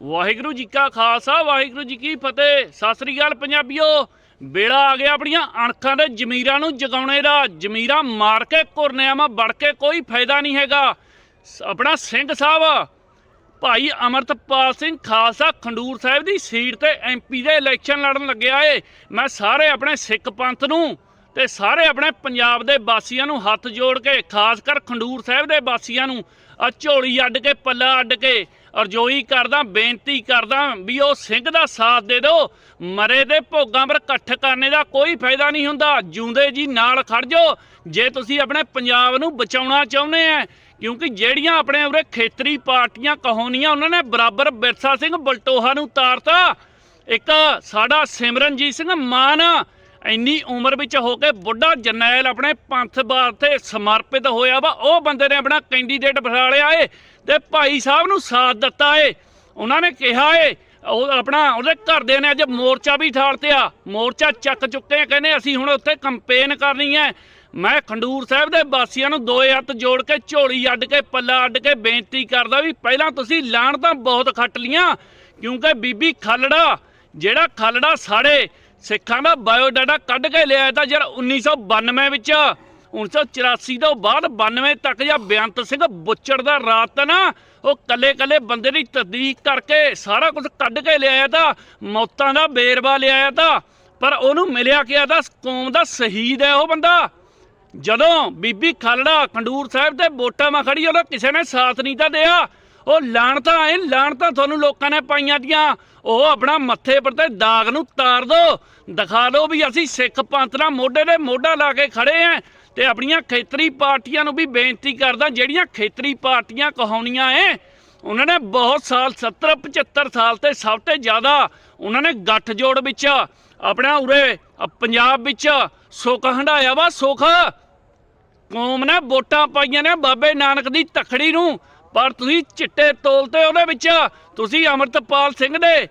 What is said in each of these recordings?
ਵਾਹਿਗੁਰੂ ਜੀ ਕਾ ਖਾਲਸਾ, ਵਾਹਿਗੁਰੂ ਜੀ ਕੀ ਫਤਿਹ। ਸਤਿ ਸ੍ਰੀ ਅਕਾਲ ਪੰਜਾਬੀਓ। ਵੇਲਾ ਆ ਗਿਆ ਆਪਣੀਆਂ ਅਣਖਾਂ ਦੇ ਜ਼ਮੀਰਾਂ ਨੂੰ ਜਗਾਉਣੇ ਦਾ। ਜ਼ਮੀਰਾਂ ਮਾਰ ਕੇ ਕੁਰਨਿਆਂ ਵੜ ਕੇ ਕੋਈ ਫਾਇਦਾ ਨਹੀਂ ਹੈਗਾ। ਆਪਣਾ ਸਿੰਘ ਸਾਹਿਬ, ਭਾਈ ਅਮਰਤਪਾਲ ਸਿੰਘ ਖਾਲਸਾ ਖੰਡੂਰ ਸਾਹਿਬ ਦੀ ਸੀਟ ਤੇ ਐਮਪੀ ਦੇ ਇਲੈਕਸ਼ਨ ਲੜਨ ਲੱਗਿਆ ਏ। ਮੈਂ ਸਾਰੇ ਆਪਣੇ ਸਿੱਖ ਪੰਥ ਨੂੰ ਤੇ ਸਾਰੇ ਆਪਣੇ ਪੰਜਾਬ ਦੇ ਵਾਸੀਆਂ ਨੂੰ ਹੱਥ ਜੋੜ ਕੇ, ਖਾਸ ਕਰ ਖੰਡੂਰ ਸਾਹਿਬ ਦੇ ਵਾਸੀਆਂ ਨੂੰ ਆ ਝੋਲੀ ਅੱਡ ਕੇ, ਪੱਲਾ ਅੱਡ ਕੇ ਅਰਜ਼ੋਈ ਕਰਦਾ, ਬੇਨਤੀ ਕਰਦਾ ਵੀ ਉਹ ਸਿੰਘ ਦਾ ਸਾਥ ਦੇ ਦਿਓ। ਮਰੇ ਦੇ ਭੋਗਾਂ ਪਰ ਇਕੱਠ ਕਰਨੇ ਦਾ ਕੋਈ ਫਾਇਦਾ ਨਹੀਂ ਹੁੰਦਾ। ਜਿਉਂਦੇ ਜੀ ਨਾਲ ਖੜ ਜਾਓ। ਜੇ ਤੁਸੀਂ ਆਪਣੇ ਪੰਜਾਬ ਨੂੰ ਬਚਾਉਣਾ ਚਾਹੁੰਦੇ ਆ, ਕਿਉਂਕਿ ਜਿਹੜੀਆਂ ਆਪਣੇ ਉਰੇ ਖੇਤਰੀ ਪਾਰਟੀਆਂ ਕਹੋਨੀਆਂ ਉਹਨਾਂ ਨੇ ਬਰਾਬਰ ਬਿਰਸਾ ਸਿੰਘ ਬਲਟੋਹਾ ਨੂੰ ਤਾਰਤਾ। ਇੱਕ ਸਾਡਾ ਸਿਮਰਨਜੀਤ ਸਿੰਘ ਮਾਨ ਇੰਨੀ ਉਮਰ ਵਿੱਚ ਹੋ ਕੇ ਬੁੱਢਾ ਜਰਨੈਲ ਆਪਣੇ ਪੰਥ ਵਾਸਤੇ ਸਮਰਪਿਤ ਹੋਇਆ ਵਾ। ਉਹ ਬੰਦੇ ਨੇ ਆਪਣਾ ਕੈਂਡੀਡੇਟ ਬਿਠਾ ਲਿਆ ਏ। ਤੇ ਭਾਈ ਸਾਹਿਬ ਨੂੰ ਸਾਥ ਦਿੱਤਾ ਏ। ਉਹਨਾਂ ਨੇ ਕਿਹਾ ਏ ਉਹ ਆਪਣਾ ਉਹਦੇ ਘਰਦਿਆਂ ਨੇ ਅੱਜ ਮੋਰਚਾ ਵੀ ਠਾਲਤਿਆ ਮੋਰਚਾ ਚੱਕ ਚੁੱਕੇ ਆ, ਕਹਿੰਦੇ ਅਸੀਂ ਹੁਣ ਉੱਥੇ ਕੰਪੇਨ ਕਰਨੀ ਹੈ ਮੈਂ ਖੰਡੂਰ ਸਾਹਿਬ ਦੇ ਵਾਸੀਆਂ ਨੂੰ ਦੋਏ ਹੱਥ ਜੋੜ ਕੇ ਝੋਲੀ ਅੱਡ ਕੇ ਪੱਲਾ ਅੱਡ ਕੇ ਬੇਨਤੀ ਕਰਦਾ ਵੀ ਪਹਿਲਾਂ ਤੁਸੀਂ ਲਾਣ ਤਾਂ ਬਹੁਤ ਖੱਟ ਲੀਆਂ ਕਿਉਂਕਿ ਬੀਬੀ ਖਾਲੜਾ ਜਿਹੜਾ ਖਾਲੜਾ ਸਾਡੇ ਸਿੱਖਾਂ ਦਾ ਬਾਇਓਡਾਟਾ ਕੱਢ ਕੇ ਲਿਆਇਆ ਤਾਂ ਯਾਰ 1992 ਵਿੱਚ 1984 ਤੋਂ ਬਾਅਦ 92 ਤੱਕ ਜਾਂ ਬੇਅੰਤ ਸਿੰਘ ਬੁੱਚੜ ਦਾ ਰਾਤ ਨਾ, ਉਹ ਕੱਲੇ ਕੱਲੇ ਬੰਦੇ ਦੀ ਤਸਦੀਕ ਕਰਕੇ ਸਾਰਾ ਕੁਝ ਕੱਢ ਕੇ ਲਿਆਇਆ ਤਾਂ, ਮੌਤਾਂ ਦਾ ਬੇਰਵਾ ਲਿਆਇਆ ਤਾਂ, ਪਰ ਉਹਨੂੰ ਮਿਲਿਆ ਕਿਹਾ ਤਾਂ ਕੌਮ ਦਾ ਸ਼ਹੀਦ ਹੈ ਉਹ ਬੰਦਾ। ਜਦੋਂ ਬੀਬੀ ਖਾਲੜਾ ਖੰਡੂਰ ਸਾਹਿਬ ਤੇ ਵੋਟਾਂ ਮਾ ਖੜੀ ਉਹਦਾ ਕਿਸੇ ਨੇ ਸਾਥ ਨਹੀਂ ਤਾਂ ਦਿਆ। ਉਹ ਲਾਣਤਾਂ ਐ ਲਾਣਤਾਂ ਤੁਹਾਨੂੰ ਲੋਕਾਂ ਨੇ ਪਾਈਆਂ ਦੀਆਂ। ਉਹ ਆਪਣਾ ਮੱਥੇ ਪਰ ਤੇ ਦਾਗ ਨੂੰ ਤਾਰ ਦੋ। ਦਿਖਾ ਦਿਓ ਵੀ ਅਸੀਂ ਸਿੱਖ ਪੰਥ ਨਾਲ ਮੋਢੇ ਦੇ ਮੋਢਾ ਲਾ ਕੇ ਖੜੇ ਆਂ। ਤੇ ਆਪਣੀਆਂ ਖੇਤਰੀ ਪਾਰਟੀਆਂ ਨੂੰ ਵੀ ਬੇਨਤੀ ਕਰਦਾ, ਜਿਹੜੀਆਂ ਖੇਤਰੀ ਪਾਰਟੀਆਂ ਕਹਾਉਣੀਆਂ ਐ, ਉਹਨਾਂ ਨੇ ਬਹੁਤ ਸਾਲ 70 75 ਸਾਲ ਤੇ ਸਭ ਤੋਂ ਜ਼ਿਆਦਾ ਉਹਨਾਂ ਨੇ ਗੱਠ ਜੋੜ ਵਿੱਚ, ਆਪਣਾ ਉਰੇ ਪੰਜਾਬ ਵਿੱਚ ਸੁੱਖ ਹੰਡਾਇਆ ਵਾ, ਸੁੱਖ। ਕੌਮ ਨੇ ਵੋਟਾਂ ਪਾਈਆਂ ਨੇ, ਬਾਬੇ ਨਾਨਕ ਦੀ ਤਖੜੀ ਨੂੰ, ਪਰ ਤੁਸੀਂ ਚਿੱਟੇ ਤੋਲ ਤੇ ਉਹਦੇ ਵਿੱਚ, ਤੁਸੀਂ ਅਮਰਤਪਾਲ ਸਿੰਘ ਦੇ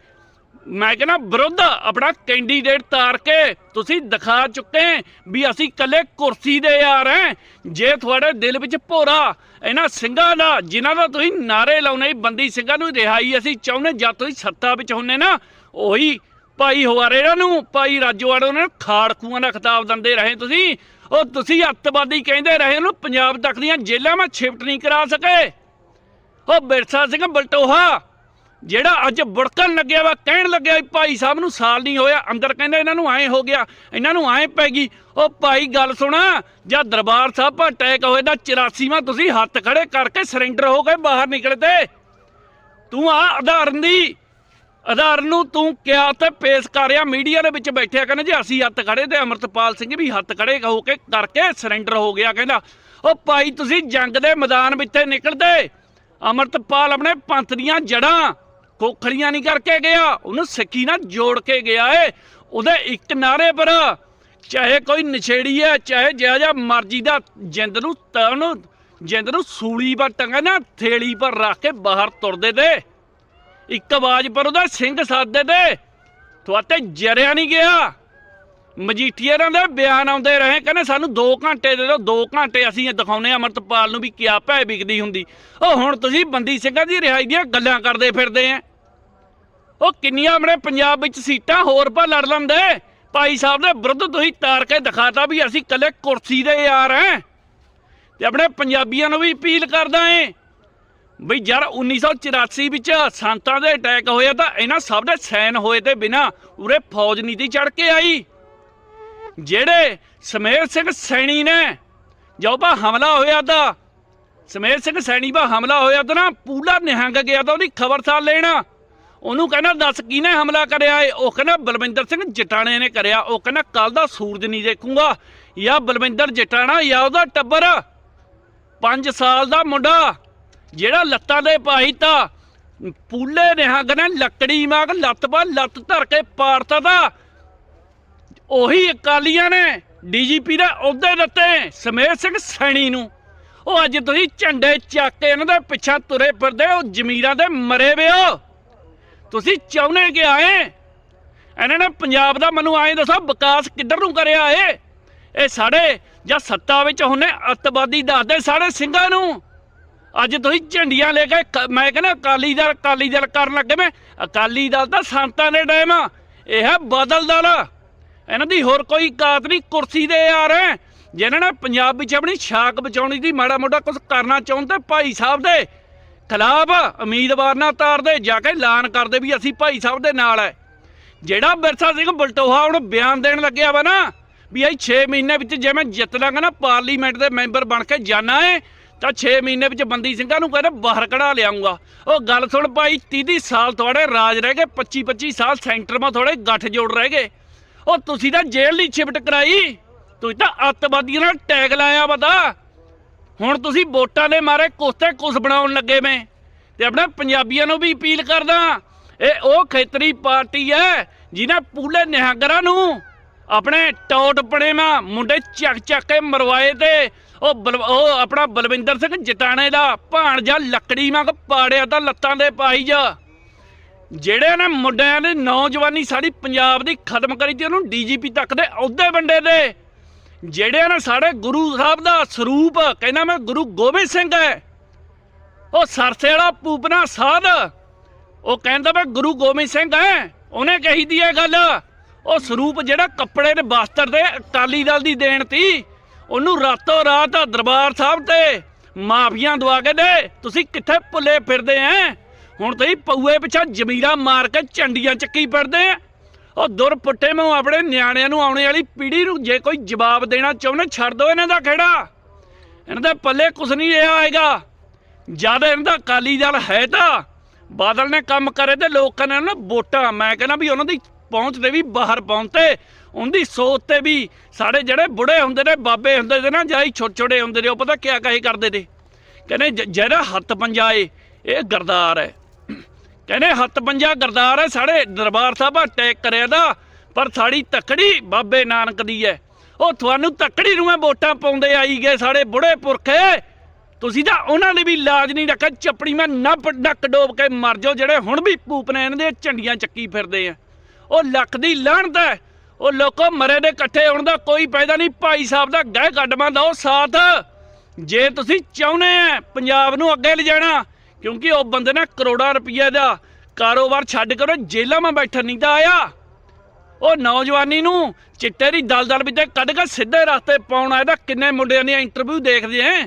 ਮੈਂ ਕਹਿੰਦਾ ਵਿਰੁੱਧ ਆਪਣਾ ਕੈਂਡੀਡੇਟ ਤਾਰ ਕੇ ਤੁਸੀਂ ਦਿਖਾ ਚੁੱਕੇ ਵੀ ਅਸੀਂ ਕੱਲੇ ਕੁਰਸੀ ਦੇ ਯਾਰ ਐ ਜੇ ਤੁਹਾਡੇ ਦਿਲ ਵਿੱਚ ਭੋਰਾ ਇਹਨਾਂ ਸਿੰਘਾਂ ਦਾ, ਜਿਨ੍ਹਾਂ ਦਾ ਤੁਸੀਂ ਨਾਰੇ ਲਾਉਣੇ, ਬੰਦੀ ਸਿੰਘਾਂ ਨੂੰ ਰਿਹਾਈ ਅਸੀਂ ਚਾਹੁੰਦੇ ਜਦ ਤੁਸੀਂ ਸੱਤਾ ਵਿੱਚ ਹੁੰਨੇ ਨਾ, ਉਹੀ ਭਾਈ ਹਵਾਰੇ ਨੂੰ, ਭਾਈ ਰਾਜੋਵਾੜੇ ਉਹਨਾਂ ਨੂੰ ਖਾੜਕੂਆਂ ਦਾ ਖਿਤਾਬ ਦਿੰਦੇ ਰਹੇ ਤੁਸੀਂ। ਉਹ ਤੁਸੀਂ ਅੱਤਵਾਦੀ ਕਹਿੰਦੇ ਰਹੇ, ਉਹਨੂੰ ਪੰਜਾਬ ਤੱਕ ਦੀਆਂ ਜੇਲ੍ਹਾਂ ਵਿੱਚ ਸ਼ਿਫਟ ਨਹੀਂ ਕਰਾ ਸਕੇ। ਉਹ ਬਿਰਸਾ ਸਿੰਘ ਬਲਟੋਹਾ ਜਿਹੜਾ ਅੱਜ ਬੁੜਕਣ ਲੱਗਿਆ ਵਾ, ਕਹਿਣ ਲੱਗਿਆ ਵੀ ਭਾਈ ਸਾਹਿਬ ਨੂੰ ਸਾਲ ਨਹੀਂ ਹੋਇਆ, ਅੰਦਰ ਕਹਿੰਦੇ ਇਹਨਾਂ ਨੂੰ ਐਂ ਹੋ ਗਿਆ, ਇਹਨਾਂ ਨੂੰ ਐਂ ਪੈ ਗਈ। ਉਹ ਭਾਈ ਗੱਲ ਸੁਣ, ਜਦ ਦਰਬਾਰ ਸਾਹਿਬ 'ਤੇ ਅਟੈਕ ਹੋਏ ਦਾ 84ਵਾਂ ਤੁਸੀਂ ਹੱਥ ਖੜੇ ਕਰਕੇ ਸਰੈਂਡਰ ਹੋ ਕੇ ਬਾਹਰ ਨਿਕਲਦੇ। ਤੂੰ ਆ ਆਧਾਰਨ ਦੀ, ਆਧਾਰਨ ਨੂੰ ਤੂੰ ਕਿਹਾ ਤੇ ਪੇਸ਼ ਕਰ ਰਿਹਾ, ਮੀਡੀਆ ਦੇ ਵਿੱਚ ਬੈਠਿਆ ਕਹਿੰਦੇ ਜੀ, ਅਸੀਂ ਹੱਥ ਖੜੇ ਤੇ ਅਮਰਤਪਾਲ ਸਿੰਘ ਵੀ ਹੱਥ ਖੜੇ ਹੋ ਕੇ ਕਰਕੇ ਸਰੈਂਡਰ ਹੋ ਗਿਆ ਕਹਿੰਦਾ। ਉਹ ਭਾਈ ਤੁਸੀਂ ਜੰਗ ਦੇ ਮੈਦਾਨ ਵਿੱਚ ਨਿਕਲਦੇ, ਅਮਰਤਪਾਲ ਆਪਣੇ ਪੰਥ ਦੀਆਂ ਜੜਾਂ ਖੋਖਲੀਆਂ ਨਹੀਂ ਕਰਕੇ ਗਿਆ। ਉਹਨੂੰ ਸਿੱਖੀ ਨਾਲ ਜੋੜ ਕੇ ਗਿਆ ਏ। ਉਹਦੇ ਇੱਕ ਨਾਰੇ ਪਰ ਚਾਹੇ ਕੋਈ ਨਛੇੜੀ ਹੈ, ਚਾਹੇ ਜਿਹਾ ਜਿਹਾ ਮਰਜ਼ੀ ਦਾ ਜਿੰਦ ਨੂੰ ਤਨ, ਜਿੰਦ ਨੂੰ ਸੂਲੀ ਪਰ ਟੰਗਾ ਨਾ ਥੇਲੀ ਪਰ ਰੱਖ ਕੇ ਬਾਹਰ ਤੁਰਦੇ ਤੇ। ਇੱਕ ਆਵਾਜ਼ ਪਰ ਉਹਦਾ ਸਿੰਘ ਸਾਦੇ ਤੇ। ਤੁਹਾਤੇ ਜਰਿਆ ਨਹੀਂ ਗਿਆ। ਮਜੀਠੀਅਰਾਂ ਦੇ ਬਿਆਨ ਆਉਂਦੇ ਰਹੇ, ਕਹਿੰਦੇ ਸਾਨੂੰ 2 ਘੰਟੇ ਦੇ ਦਿਓ 2 ਘੰਟੇ ਅਸੀਂ ਇਹ ਦਿਖਾਉਨੇ ਅਮਰਤਪਾਲ ਨੂੰ ਵੀ ਕਿਆ ਭੈ ਵਿਕਦੀ ਹੁੰਦੀ। ਉਹ ਹੁਣ ਤੁਸੀਂ ਬੰਦੀ ਸਿੰਘਾਂ ਦੀ ਰਿਹਾਈ ਦੀਆਂ ਗੱਲਾਂ ਕਰਦੇ ਫਿਰਦੇ ਆ। ਉਹ ਕਿੰਨੀਆਂ ਆਪਣੇ ਪੰਜਾਬ ਵਿੱਚ ਸੀਟਾਂ ਹੋਰ ਪਾ ਲੜ ਲੈਂਦੇ? ਭਾਈ ਸਾਹਿਬ ਦੇ ਵਿਰੁੱਧ ਤੁਸੀਂ ਤਾਰ ਕੇ ਦਿਖਾਤਾ ਵੀ ਅਸੀਂ ਕੱਲੇ ਕੁਰਸੀ ਦੇ ਯਾਰ ਐ ਤੇ ਆਪਣੇ ਪੰਜਾਬੀਆਂ ਨੂੰ ਵੀ ਅਪੀਲ ਕਰਦਾ ਏ ਬਈ ਯਾਰ 1984 ਵਿੱਚ ਸੰਤਾਂ ਦੇ ਅਟੈਕ ਹੋਇਆ ਤਾਂ ਇਹਨਾਂ ਸਭ ਦੇ ਸੈਨ ਹੋਏ ਤੇ ਬਿਨਾ ਉਰੇ ਫੌਜ ਨੀਤੀ ਚੜ ਕੇ ਆਈ। ਜਿਹੜੇ ਸਮੇਰ ਸਿੰਘ ਸੈਣੀ ਨੇ, ਜੋ ਬਾ ਹਮਲਾ ਹੋਇਆ ਤਾਂ, ਸਮੇਰ ਸਿੰਘ ਸੈਣੀ ਬਾ ਹਮਲਾ ਹੋਇਆ ਤਾਂ ਨਾ ਪੂਲਾ ਨਿਹੰਗ ਗਿਆ ਤਾਂ ਉਹਦੀ ਖਬਰਸਾਰ ਲੈਣਾ। ਉਹਨੂੰ ਕਹਿੰਦਾ, ਦੱਸ ਕਿਹਨੇ ਹਮਲਾ ਕਰਿਆ ਏ? ਉਹ ਕਹਿੰਦਾ, ਬਲਵਿੰਦਰ ਸਿੰਘ ਜਟਾਣੇ ਨੇ ਕਰਿਆ। ਉਹ ਕਹਿੰਦਾ ਕੱਲ ਦਾ ਸੂਰਜ ਨਹੀਂ ਦੇਖੂਗਾ। ਜਾਂ ਬਲਵਿੰਦਰ ਜਟਾਣਾ ਜਾਂ ਉਹਦਾ ਟੱਬਰ। 5 ਸਾਲ ਦਾ ਮੁੰਡਾ, ਜਿਹੜਾ ਲੱਤਾਂ ਦੇ ਪਾਈ ਤਾਂ ਪੂਲੇ ਨਿਹੰਗ ਨੇ, ਲੱਕੜੀ ਮਾਗ, ਲੱਤ ਪਾ, ਲੱਤ ਧਰ ਕੇ ਪਾੜਤਾ ਤਾਂ। ਉਹੀ ਅਕਾਲੀਆਂ ਨੇ ਡੀਜੀਪੀ ਦਾ ਅਹੁਦੇ ਦਿੱਤੇ ਸਮੇਰ ਸਿੰਘ ਸੈਣੀ ਨੂੰ। ਉਹ ਅੱਜ ਤੁਸੀਂ ਝੰਡੇ ਚੱਕ ਕੇ ਇਹਨਾਂ ਦੇ ਪਿੱਛਾ ਤੁਰੇ ਫਿਰਦੇ ਉਹ ਜ਼ਮੀਰਾਂ ਦੇ ਮਰੇ ਵੇ ਤੁਸੀਂ ਚਾਹੁੰਦੇ ਕਿ ਆਏ? ਇਹਨਾਂ ਨੇ ਪੰਜਾਬ ਦਾ ਮੈਨੂੰ ਆਏ ਦੱਸੋ, ਵਿਕਾਸ ਕਿੱਧਰ ਨੂੰ ਕਰਿਆ ਏ ਇਹ ਸਾਡੇ ਜਾਂ ਸੱਤਾ ਵਿੱਚ ਹੁੰਨੇ ਅੱਤਵਾਦੀ ਦੱਸਦੇ ਸਾਰੇ ਸਿੰਘਾਂ ਨੂੰ? ਅੱਜ ਤੁਸੀਂ ਝੰਡੀਆਂ ਲੈ ਕੇ ਮੈਂ ਕਹਿੰਦਾ ਅਕਾਲੀ ਦਲ ਅਕਾਲੀ ਦਲ ਕਰਨ ਲੱਗੇ ਮੈਂ। ਅਕਾਲੀ ਦਲ ਤਾਂ ਸੰਤਾਂ ਦੇ ਟਾਈਮ ਆ। ਇਹ ਹੈ ਬਦਲ ਦਲ। ਇਹਨਾਂ ਦੀ ਹੋਰ ਕੋਈ ਕਾਤ ਨਹੀਂ, ਕੁਰਸੀ ਦੇ ਯਾਰ ਹੈ। ਜਿਨ੍ਹਾਂ ਨੇ ਪੰਜਾਬ ਵਿੱਚ ਆਪਣੀ ਛਾਕ ਬਚਾਉਣੀ ਦੀ ਮਾੜਾ ਮੋਟਾ ਕੁਝ ਕਰਨਾ ਚਾਹੁੰਦੇ ਭਾਈ ਸਾਹਿਬ ਦੇ। ਖਿਲਾਫ ਉਮੀਦਵਾਰ ਨਾ ਤਾਰਦੇ ਜਾ ਕੇ ਐਲਾਨ ਕਰਦੇ ਵੀ ਅਸੀਂ ਭਾਈ ਸਾਹਿਬ ਦੇ ਨਾਲ ਹੈ ਜਿਹੜਾ ਬਿਰਸਾ ਸਿੰਘ ਬਲਟੋਹਾ ਹੁਣ ਬਿਆਨ ਦੇਣ ਲੱਗਿਆ ਵਾ ਨਾ, ਵੀ ਇਹ 6 ਮਹੀਨੇ ਵਿੱਚ ਜੇ ਮੈਂ ਜਿੱਤ ਲਾਂਗਾ ਨਾ, ਪਾਰਲੀਮੈਂਟ ਦੇ ਮੈਂਬਰ ਬਣ ਕੇ ਜਾਣਾ ਏ, ਤਾਂ 6 ਮਹੀਨੇ ਵਿੱਚ ਬੰਦੀ ਸਿੰਘਾਂ ਨੂੰ ਕਹਿੰਦਾ ਬਾਹਰ ਕਢਾ ਲਿਆਉਂਗਾ ਉਹ ਗੱਲ ਸੁਣ ਭਾਈ 30 ਸਾਲ ਤੁਹਾਡੇ ਰਾਜ ਰਹਿ ਗਏ 25 25 ਸਾਲ ਸੈਂਟਰ ਮਾ ਥੋੜੇ ਗੱਠ ਜੋੜ ਰਹਿ ਗਏ। ਉਹ ਤੁਸੀਂ ਤਾਂ ਜੇਲ੍ਹ ਦੀ ਸ਼ਿਫਟ ਕਰਾਈ, ਤੁਸੀਂ ਤਾਂ ਅੱਤਵਾਦੀਆਂ ਨਾਲ ਟੈਗ ਲਾਇਆ ਪਤਾ ਹੁਣ ਤੁਸੀਂ ਵੋਟਾਂ ਦੇ ਮਾਰੇ ਕੁਸਤੇ ਕੁਸ ਬਣਾਉਣ ਲੱਗੇ ਮੈਂ। ਤੇ ਆਪਣੇ ਪੰਜਾਬੀਆਂ ਨੂੰ ਵੀ ਅਪੀਲ ਕਰਦਾ, ਇਹ ਉਹ ਖੇਤਰੀ ਪਾਰਟੀ ਹੈ ਜਿਹਨੇ ਪੂਲੇ ਨਿਹੰਗਰਾਂ ਨੂੰ ਆਪਣੇ ਟੌਟ ਪੜੇ ਮਾ ਮੁੰਡੇ ਚੱਕ ਚੱਕ ਕੇ ਮਰਵਾਏ ਤੇ ਉਹ ਬਲ- ਉਹ ਆਪਣਾ ਬਲਵਿੰਦਰ ਸਿੰਘ ਜਟਾਣੇ ਦਾ ਭਾਣਜਾ ਲੱਕੜੀ ਵਾਂਗ ਪਾੜਿਆ ਤਾਂ ਲੱਤਾਂ ਦੇ ਪਾਈ ਜਾ। ਜਿਹੜੇ ਨੇ ਮੁੰਡਿਆਂ ਨੇ ਨੌਜਵਾਨੀ ਸਾਡੀ ਪੰਜਾਬ ਦੀ ਖਤਮ ਕਰੀ ਤੇ ਉਹਨੂੰ ਡੀਜੀਪੀ ਤੱਕ ਦੇ ਅਹੁਦੇ ਵੰਡੇ ਦੇ ਜਿਹੜੇ ਨੇ ਸਾਡੇ ਗੁਰੂ ਸਾਹਿਬ ਦਾ ਸਰੂਪ, ਕਹਿੰਦਾ ਮੈਂ ਗੁਰੂ ਗੋਬਿੰਦ ਸਿੰਘ ਹੈ। ਉਹ ਸਰਸੇ ਵਾਲਾ ਪੂਪਨਾ ਸਾਧ, ਉਹ ਕਹਿੰਦਾ ਮੈਂ ਗੁਰੂ ਗੋਬਿੰਦ ਸਿੰਘ ਹੈ। ਉਹਨੇ ਕਹੀ ਦੀ ਇਹ ਗੱਲ, ਉਹ ਸਰੂਪ ਜਿਹੜਾ ਕੱਪੜੇ ਦੇ ਬਸਤਰ ਦੇ ਅਕਾਲੀ ਦਲ ਦੀ ਦੇਣ ਤੀ, ਉਹਨੂੰ ਰਾਤੋਂ ਰਾਤ ਦਰਬਾਰ ਸਾਹਿਬ ਤੇ ਮਾਫੀਆਂ ਦਵਾ ਕੇ ਦੇ, ਤੁਸੀਂ ਕਿੱਥੇ ਭੁੱਲੇ ਫਿਰਦੇ ਐ? ਹੁਣ ਤੁਸੀਂ ਪਊਏ ਪਿੱਛਾ ਜ਼ਮੀਰਾ ਮਾਰ ਕੇ ਝੰਡੀਆਂ ਚੱਕੀ ਫਿਰਦੇ ਐ। ਉਹ ਦੁਰ ਪੁੱਟੇ ਮੈਂ ਆਪਣੇ ਨਿਆਣਿਆਂ ਨੂੰ ਆਉਣੇ ਵਾਲੀ ਪੀੜ੍ਹੀ ਨੂੰ ਜੇ ਕੋਈ ਜਵਾਬ ਦੇਣਾ ਚਾਹੁੰਦੇ, ਛੱਡ ਦਿਓ ਇਹਨਾਂ ਦਾ ਖੇੜਾ। ਇਹਨਾਂ ਦੇ ਪੱਲੇ ਕੁਛ ਨਹੀਂ ਰਿਹਾ ਆਏਗਾ ਜਦ ਇਹਨਾਂ ਦਾ ਅਕਾਲੀ ਦਲ ਹੈ ਤਾਂ ਬਾਦਲ ਨੇ ਕੰਮ ਕਰੇ ਤੇ ਲੋਕਾਂ ਨੇ ਨਾ ਵੋਟਾਂ, ਮੈਂ ਕਹਿੰਦਾ ਵੀ ਉਹਨਾਂ ਦੀ ਪਹੁੰਚ ਤੇ ਵੀ ਬਾਹਰ ਪਹੁੰਚਤੇ ਉਹਦੀ ਸੋਚ ਤੇ ਵੀ ਸਾਡੇ ਜਿਹੜੇ ਬੁੜੇ ਹੁੰਦੇ ਨੇ, ਬਾਬੇ ਹੁੰਦੇ ਨੇ ਨਾ ਜਾਈ ਛੋਟੇ ਛੋਟੇ ਹੁੰਦੇ ਨੇ, ਉਹ ਪਤਾ ਕਿਆ ਕਹੇ ਕਰਦੇ ਨੇ? ਕਹਿੰਦੇ ਜ- ਜਿਹੜਾ ਹੱਥ ਪੰਜਾਏ, ਇਹ ਗਰਦਾਰ ਹੈ। ਕਹਿੰਦੇ ਹੱਥ ਪੰਜਾ ਗਰਦਾਰ ਹੈ, ਸਾਡੇ ਦਰਬਾਰ ਸਾਹਿਬ ਅਟੈਕ ਕਰਿਆ ਦਾ, ਪਰ ਸਾਡੀ ਤਕੜੀ ਬਾਬੇ ਨਾਨਕ ਦੀ ਹੈ। ਉਹ ਤੁਹਾਨੂੰ ਤਕੜੀ ਨੂੰ ਵੋਟਾਂ ਪਾਉਂਦੇ ਆਈ ਗਏ ਸਾਡੇ ਬੁੜੇ ਪੁਰਖੇ। ਤੁਸੀਂ ਤਾਂ ਉਹਨਾਂ ਦੀ ਵੀ ਲਾਜ ਨਹੀਂ ਰੱਖਿਆ, ਚੱਪੜੀ ਮੈਂ ਨੱਪ ਡੱਕ ਡੋਬ ਕੇ ਮਰ ਜਾਓ, ਜਿਹੜੇ ਹੁਣ ਵੀ ਪੂਪ ਨੇ ਇਹਨਾਂ ਦੇ, ਝੰਡੀਆਂ ਚੱਕੀ ਫਿਰਦੇ ਆ। ਉਹ ਲੱਖ ਦੀ ਲਾਹਣਤ ਹੈ, ਉਹ ਲੋਕੋ ਮਰੇ ਦੇ ਇਕੱਠੇ ਹੋਣ ਦਾ ਕੋਈ ਫਾਇਦਾ ਨਹੀਂ। ਭਾਈ ਸਾਹਿਬ ਦਾ ਗਹਿ ਕੱਢਵਾਂ ਦਾ ਸਾਥ। ਜੇ ਤੁਸੀਂ ਚਾਹੁੰਦੇ ਆ ਪੰਜਾਬ ਨੂੰ ਅੱਗੇ ਲਿਜਾਣਾ ਕਿਉਂਕਿ ਉਹ ਬੰਦੇ ਨੇ ਕਰੋੜਾਂ ਰੁਪਏ ਦਾ ਕਾਰੋਬਾਰ ਛੱਡ ਕੇ ਉਹ ਜੇਲ੍ਹਾਂ 'ਮੈਂ ਬੈਠਣ ਨਹੀਂ ਤਾਂ ਆਇਆ। ਉਹ ਨੌਜਵਾਨੀ ਨੂੰ ਚਿੱਟੇ ਦੀ ਦਲਦਲ ਵਿੱਚ ਕੱਢ ਕੇ ਸਿੱਧੇ ਰਸਤੇ ਪਾਉਣ ਆਇਆ ਤਾਂ ਕਿੰਨੇ ਮੁੰਡਿਆਂ ਦੀਆਂ ਇੰਟਰਵਿਊ ਦੇਖਦੇ ਐ।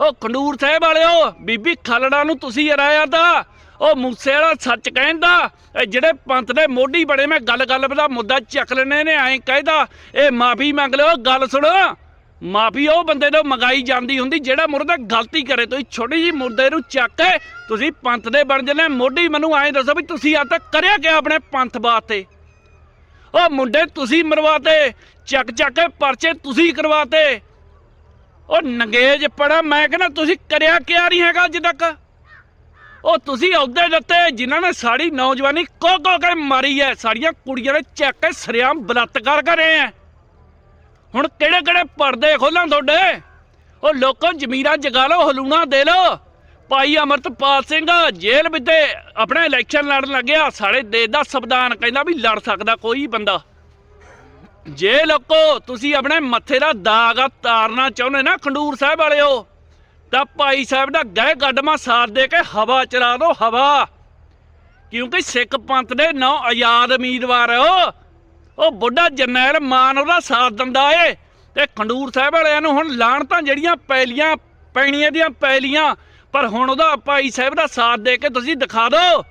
ਉਹ ਖੰਡੂਰ ਸਾਹਿਬ ਵਾਲਿਓ, ਬੀਬੀ ਖਾਲੜਾ ਨੂੰ ਤੁਸੀਂ ਹਰਾਇਆ ਤਾਂ, ਉਹ ਮੂਸੇ ਵਾਲਾ ਸੱਚ ਕਹਿੰਦਾ ਇਹ ਜਿਹੜੇ ਪੰਥ ਦੇ ਮੋਢੀ ਬੜੇ ਮੈਂ ਗੱਲ ਗੱਲ ਦਾ ਮੁੱਦਾ ਚੱਕ ਲੈਣੇ ਨੇ, ਐਂ ਕਹਿੰਦਾ ਇਹ ਮਾਫੀ ਮੰਗ ਲਿਓ, ਗੱਲ ਸੁਣੋ। ਮਾਫੀ ਉਹ ਬੰਦੇ ਤੋਂ ਮੰਗਾਈ ਜਾਂਦੀ ਹੁੰਦੀ ਜਿਹੜਾ ਮੁਰਦਾ ਗਲਤੀ ਕਰੇ। ਤੁਸੀਂ ਛੋਟੀ ਜੀ ਮੁਰਦੇ ਨੂੰ ਚੱਕ ਕੇ ਤੁਸੀਂ ਪੰਥ ਦੇ ਬਣ ਜਨੇ ਮੋਢੀ ਮੈਨੂੰ ਐਂ ਦੱਸੋ ਵੀ ਤੁਸੀਂ ਅੱਜ ਤੱਕ ਕਰਿਆ ਕਿ ਆਪਣੇ ਪੰਥ ਵਾਸਤੇ? ਉਹ ਮੁੰਡੇ ਤੁਸੀਂ ਮਰਵਾਤੇ, ਚੱਕ ਚੱਕ ਕੇ ਪਰਚੇ ਤੁਸੀਂ ਕਰਵਾਤੇ। ਉਹ ਨੰਗੇਜ ਪੜਾ, ਮੈਂ ਕਹਿੰਦਾ ਤੁਸੀਂ ਕਰਿਆ ਕਿਆ ਨਹੀਂ ਹੈਗਾ ਅੱਜ ਤੱਕ? ਉਹ ਤੁਸੀਂ ਅਹੁਦੇ ਦਿੱਤੇ, ਜਿਨ੍ਹਾਂ ਨੇ ਸਾਡੀ ਨੌਜਵਾਨੀ ਕੋ ਕੋ ਕੇ ਮਾਰੀ ਹੈ ਸਾਡੀਆਂ ਕੁੜੀਆਂ ਨੇ ਚੱਕ ਕੇ ਸਰਿਆਮ ਬਲਾਤਕਾਰ ਕਰੇ ਹੈ ਹੁਣ ਕਿਹੜੇ ਕਿਹੜੇ ਪਰਦੇ ਖੋਲਾਂ ਤੁਹਾਡੇ? ਉਹ ਲੋਕਾਂ ਜ਼ਮੀਰਾਂ ਜਗਾ ਲਓ, ਹਲੂਣਾ ਦੇ ਲਓ। ਭਾਈ ਅਮਰਤਪਾਲ ਸਿੰਘ ਜੇਲ੍ਹ ਵਿੱਚ ਆਪਣਾ ਇਲੈਕਸ਼ਨ ਲੜਨ ਲੱਗਿਆ ਸਾਡੇ ਦੇਸ਼ ਦਾ ਸੰਵਿਧਾਨ ਕਹਿੰਦਾ ਵੀ ਲੜ ਸਕਦਾ ਕੋਈ ਬੰਦਾ। ਜੇ ਲੋਕੋ, ਤੁਸੀਂ ਆਪਣੇ ਮੱਥੇ ਦਾ ਦਾਗ ਤਾਰਨਾ ਚਾਹੁੰਦੇ ਨਾ ਖੰਡੂਰ ਸਾਹਿਬ ਵਾਲਿਓ, ਤਾਂ ਭਾਈ ਸਾਹਿਬ ਦਾ ਗਹਿ ਗੱਡਮਾ ਸਾਥ ਦੇ ਕੇ ਹਵਾ ਚਲਾ ਦਿਓ, ਹਵਾ। ਕਿਉਂਕਿ ਸਿੱਖ ਪੰਥ ਦੇ ਨੌ ਆਜ਼ਾਦ ਉਮੀਦਵਾਰ ਆ ਉਹ ਬੁੱਢਾ ਜਰਨੈਲ ਮਾਨ ਉਹਦਾ ਸਾਥ ਦਿੰਦਾ ਏ। ਤੇ ਖੰਡੂਰ ਸਾਹਿਬ ਵਾਲਿਆਂ ਨੂੰ ਹੁਣ ਲਾਣ ਤਾਂ ਜਿਹੜੀਆਂ ਪੈਲੀਆਂ, ਪੈਣੀਆਂ ਦੀਆਂ ਪੈਲੀਆਂ, ਪਰ ਹੁਣ ਉਹਦਾ ਭਾਈ ਸਾਹਿਬ ਦਾ ਸਾਥ ਦੇ ਕੇ ਤੁਸੀਂ ਦਿਖਾ ਦਿਓ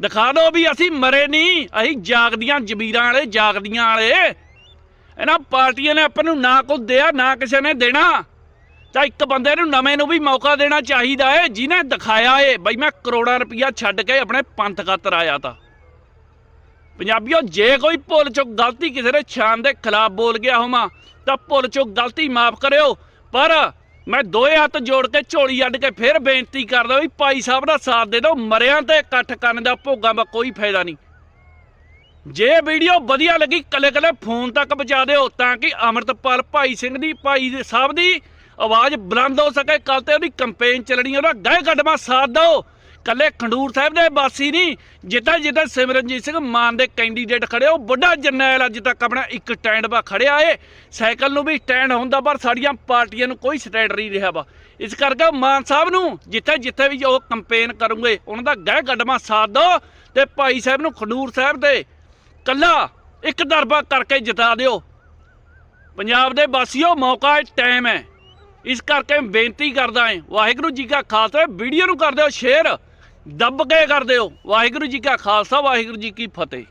ਦਿਖਾ ਦਿਓ ਵੀ ਅਸੀਂ ਮਰੇ ਨਹੀਂ, ਅਸੀਂ ਜਾਗਦੀਆਂ ਜ਼ਮੀਰਾਂ ਵਾਲੇ, ਜਾਗਦੀਆਂ ਵਾਲੇ। ਇਹਨਾਂ ਪਾਰਟੀਆਂ ਨੇ ਆਪਾਂ ਨੂੰ ਨਾ ਕੁਝ ਦਿਆ, ਨਾ ਕਿਸੇ ਨੇ ਦੇਣਾ। ਤਾਂ ਇੱਕ ਬੰਦੇ ਨੂੰ ਨਵੇਂ ਨੂੰ ਵੀ ਮੌਕਾ ਦੇਣਾ ਚਾਹੀਦਾ ਏ, ਜਿਹਨੇ ਦਿਖਾਇਆ ਏ, ਬਈ ਮੈਂ ਕਰੋੜਾਂ ਰੁਪਈਆ ਛੱਡ ਕੇ ਆਪਣੇ ਪੰਥ ਖਾਤਰ ਆਇਆ ਤਾਂ। ਪੰਜਾਬੀਓ, ਜੇ ਕੋਈ ਭੁੱਲ ਚੁੱਕ ਗਲਤੀ ਕਿਸੇ ਨੇ ਸ਼ਾਨ ਦੇ ਖਿਲਾਫ ਬੋਲ ਗਿਆ ਹੋਵਾਂ, ਤਾਂ ਭੁੱਲ ਚੁੱਕ ਗਲਤੀ ਮਾਫ ਕਰਿਓ। ਪਰ ਮੈਂ ਦੋਏ ਹੱਥ ਜੋੜ ਕੇ ਝੋਲੀ ਅੱਡ ਕੇ ਫਿਰ ਬੇਨਤੀ ਕਰਦਾ ਵੀ ਭਾਈ ਸਾਹਿਬ ਦਾ ਸਾਥ ਦੇ ਦਿਓ, ਮਰਿਆਂ ਤੇ ਇਕੱਠ ਕਰਨ ਦਾ ਭੋਗਾਂ ਦਾ ਕੋਈ ਫਾਇਦਾ ਨਹੀਂ। ਜੇ ਵੀਡੀਓ ਵਧੀਆ ਲੱਗੀ ਕੱਲੇ ਕੱਲੇ ਫੋਨ ਤੱਕ ਪਹੁੰਚਾ ਦਿਓ, ਤਾਂ ਕਿ ਅਮਰਤਪਾਲ ਭਾਈ ਸਿੰਘ ਦੀ, ਭਾਈ ਸਾਹਿਬ ਦੀ ਆਵਾਜ਼ ਬੁਲੰਦ ਹੋ ਸਕੇ। ਕੱਲ ਤੇ ਉਹਦੀ ਕੰਪੇਨ ਚੱਲਣੀ, ਉਹਦਾ ਗਾਇ ਕੱਢਵਾ ਸਾਥ ਦਿਓ। ਕੱਲੇ ਖੰਡੂਰ ਸਾਹਿਬ ਦੇ ਵਾਸੀ ਨਹੀਂ, ਜਿੱਦਾਂ ਜਿੱਦਾਂ ਸਿਮਰਨਜੀਤ ਸਿੰਘ ਮਾਨ ਦੇ ਕੈਂਡੀਡੇਟ ਖੜੇ, ਉਹ ਵੱਡਾ ਜਰਨੈਲ ਅੱਜ ਤੱਕ ਆਪਣਾ ਇੱਕ ਸਟੈਂਡ 'ਤੇ ਖੜਿਆ ਏ ਸਾਈਕਲ ਨੂੰ ਵੀ ਸਟੈਂਡ ਹੁੰਦਾ, ਪਰ ਸਾਡੀਆਂ ਪਾਰਟੀਆਂ ਨੂੰ ਕੋਈ ਸਟੈਂਡ ਨਹੀਂ ਰਿਹਾ ਵਾ। ਇਸ ਕਰਕੇ ਮਾਨ ਸਾਹਿਬ ਨੂੰ ਜਿੱਥੇ ਜਿੱਥੇ ਵੀ ਉਹ ਕੰਪੇਨ ਕਰੂਗੇ, ਉਹਨਾਂ ਦਾ ਗਹਿ ਗੱਡਮਾ ਸਾਥ ਦਿਓ ਤੇ ਭਾਈ ਸਾਹਿਬ ਨੂੰ ਖਡੂਰ ਸਾਹਿਬ ਦੇ ਕੱਲਾ ਇੱਕ ਦਰਬਾ ਕਰਕੇ ਜਿਤਾ ਦਿਓ। ਪੰਜਾਬ ਦੇ ਵਾਸੀਓ, ਮੌਕਾ ਹੈ ਟਾਈਮ ਹੈ। ਇਸ ਕਰਕੇ ਬੇਨਤੀ ਕਰਦਾ ਹਾਂ, ਵਾਹਿਗੁਰੂ ਜੀ ਕਾ ਖਾਲਸਾ, ਵੀਡੀਓ ਨੂੰ ਕਰ ਦਿਓ ਸ਼ੇਅਰ। ਦੱਬ ਕੇ ਕਰ ਦਿਓ ਵਾਹਿਗੁਰੂ ਜੀ ਕਾ ਖਾਲਸਾ ਵਾਹਿਗੁਰੂ ਜੀ ਕੀ ਫਤਿਹ।